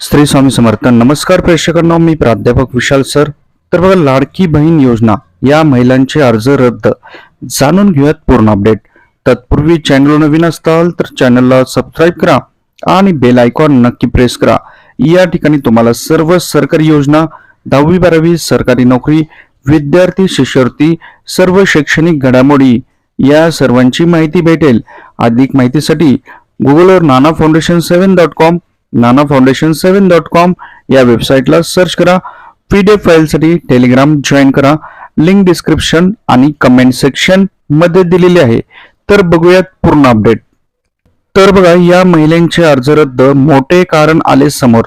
श्री स्वामी समर्थ नमस्कार प्रेक्षकांना मी प्राध्यापक विशाल सर. तर बघा लाडकी बहीण योजना या महिलांचे अर्ज रद्द. जाणून घेऊयात पूर्ण अपडेट. तत्पूर्वी चॅनल नवीन असताल तर चॅनलला सबस्क्राईब करा आणि बेल आयकॉन नक्की प्रेस करा. या ठिकाणी तुम्हाला सर्व सरकारी योजना दहावी बारावी सरकारी नोकरी विद्यार्थी शिष्यवृत्ती सर्व शैक्षणिक घडामोडी या सर्वांची माहिती भेटेल. अधिक माहितीसाठी गुगलवर Nana foundation seven dot com Nana foundation seven dot com या वेबसाईटला सर्च करा. पीडीएफ फाईलसाठी टेलिग्राम जॉईन करा. लिंक डिस्क्रिप्शन आणि कमेंट सेक्शनमध्ये दिलेली आहे. तर बघूयात पूर्ण अपडेट. तर बघा या महिलांचे अर्ज रद्द मोठे कारण आले समोर.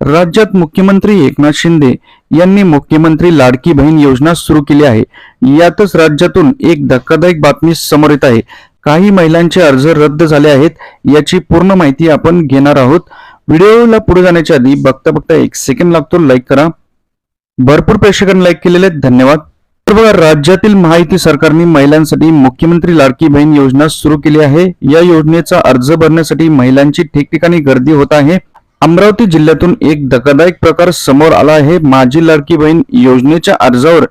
राज्यात मुख्यमंत्री एकनाथ शिंदे यांनी मुख्यमंत्री लाडकी बहीण योजना सुरू केली आहे. यातच राज्यातून एक धक्कादायक बातमी समोर येत आहे. काही महिलांचे अर्ज रद्द झाले आहेत याची पूर्ण माहिती आपण घेणार आहोत. व्हिडिओला पुढे जाण्याच्या आधी बघता बघता एक सेकंड लागतो लाईक करा. भरपूर प्रेक्षकांनी लाईक केलेले आहेत धन्यवाद. तर बघा राज्यातील महायुती सरकारने महिलांसाठी मुख्यमंत्री लाडकी बहीण योजना सुरू केली आहे. या योजनेचा अर्ज भरण्यासाठी महिलांची ठिकठिकाणी गर्दी होत आहे. अमरावती जिल्ह्यातून एक धक्कादायक प्रकार समोर आला आहे. माझी लाडकी बहीण योजनेच्या अर्जावर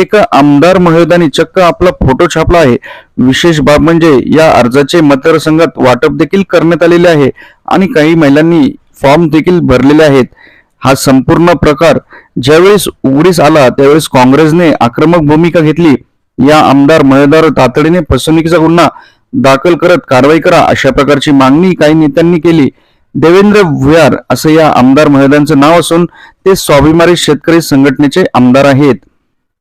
एका आमदार महोदयाने चक्क आपला फोटो छापला आहे. विशेष बाब म्हणजे या अर्जाचे मतदारसंघात वाटप देखील करण्यात आलेले आहे आणि काही महिलांनी फॉर्म देखील भरलेले आहेत. हा संपूर्ण प्रकार ज्यावेळेस उघडीस आला त्यावेळेस काँग्रेसने आक्रमक भूमिका घेतली. या आमदार महोदयावर तातडीने फसवणुकीचा गुन्हा दाखल करत कारवाई करा अशा प्रकारची मागणी काही नेत्यांनी केली. देवेंद्र भुयार असं या आमदार महोदयांचं नाव असून ते स्वाभिमानी शेतकरी संघटनेचे आमदार आहेत.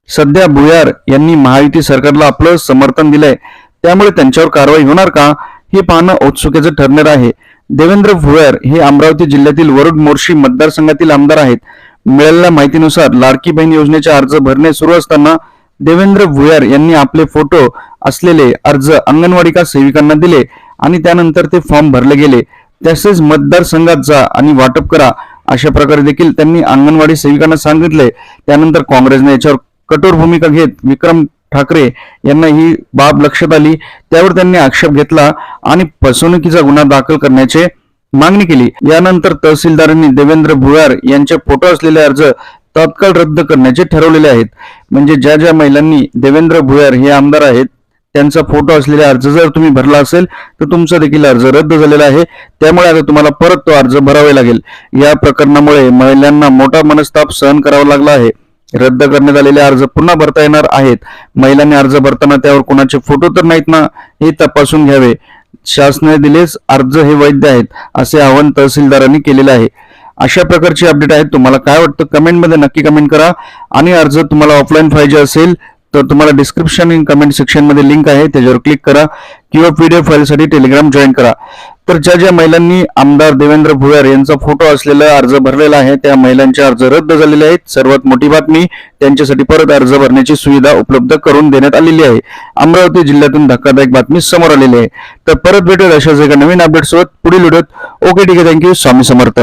सध्या भुयार यांनी महायुती सरकारला आपलं समर्थन दिलंय. त्यामुळे त्यांच्यावर कारवाई होणार का हे पाहणं औत्सुक्याचं ठरणार आहे. देवेंद्र भुयार हे अमरावती जिल्ह्यातील वरुड मोर्शी मतदारसंघातील आमदार आहेत. मिळालेल्या माहितीनुसार लाडकी बहीण योजनेचे अर्ज भरणे सुरू असताना देवेंद्र भुयार यांनी आपले फोटो असलेले अर्ज अंगणवाडी सेविकांना दिले आणि त्यानंतर ते फॉर्म भरले गेले. तसेच मतदारसंघात जा आणि वाटप करा अशा प्रकारे देखील त्यांनी अंगणवाडी सेविकांना सांगितले. त्यानंतर काँग्रेसने याच्यावर कठोर भूमिका घेत विक्रम ठाकरे यांना ही बाब लक्षात आली. त्यावर त्यांनी आक्षेप घेतला आणि फसवणुकीचा गुन्हा दाखल करण्याचे मागणी केली. यानंतर तहसीलदारांनी देवेंद्र भुयार यांचे फोटो असलेले अर्ज तात्काळ रद्द करण्याचे ठरवलेले आहेत. म्हणजे ज्या ज्या महिलांनी देवेंद्र भुयार हे आमदार आहेत त्यांचा फोटो असलेला अर्ज जर तुम्ही भरला असेल तर तुमचा देखील अर्ज रद्द झालेला आहे. त्यामुळे आता तुम्हाला परत तो अर्ज भरावे लागेल. या प्रकरणामुळे महिलांना मोठा मनस्ताप सहन करावा लागला आहे. रद्द करण्यात आलेले अर्ज पुन्हा भरता येणार आहेत. महिलांनी अर्ज भरताना त्यावर कोणाचे फोटो तर नाहीत ना हे तपासून घ्यावे. शासनाने दिलेच अर्ज हे वैध आहेत असे आवाहन तहसीलदारांनी केलेले आहे. अशा प्रकारची अपडेट आहेत. तुम्हाला काय वाटतं? कमेंटमध्ये नक्की कमेंट करा. आणि अर्ज तुम्हाला ऑफलाईन पाहिजे असेल तर तुम्हाला डिस्क्रिप्शन इन कमेंट सेक्शनमध्ये लिंक आहे. त्याच्यावर क्लिक करा किंवा पीडीएफ फाईलसाठी टेलिग्राम जॉईन करा. तर ज्या ज्या महिलांनी आमदार देवेंद्र भुयार यांचा फोटो असलेला अर्ज भरलेला आहे त्या महिलांचे अर्ज रद्द झालेले आहेत. सर्वात मोठी बातमी त्यांच्यासाठी परत अर्ज भरण्याची सुविधा उपलब्ध करून देण्यात आलेली आहे. अमरावती जिल्ह्यातून धक्कादायक बातमी समोर आलेली आहे. तर परत भेटूया अशाच एका नवीन अपडेट सोबत. पुढील व्हिडिओत. ओके ठीक आहे. Thank you Swami Samarth.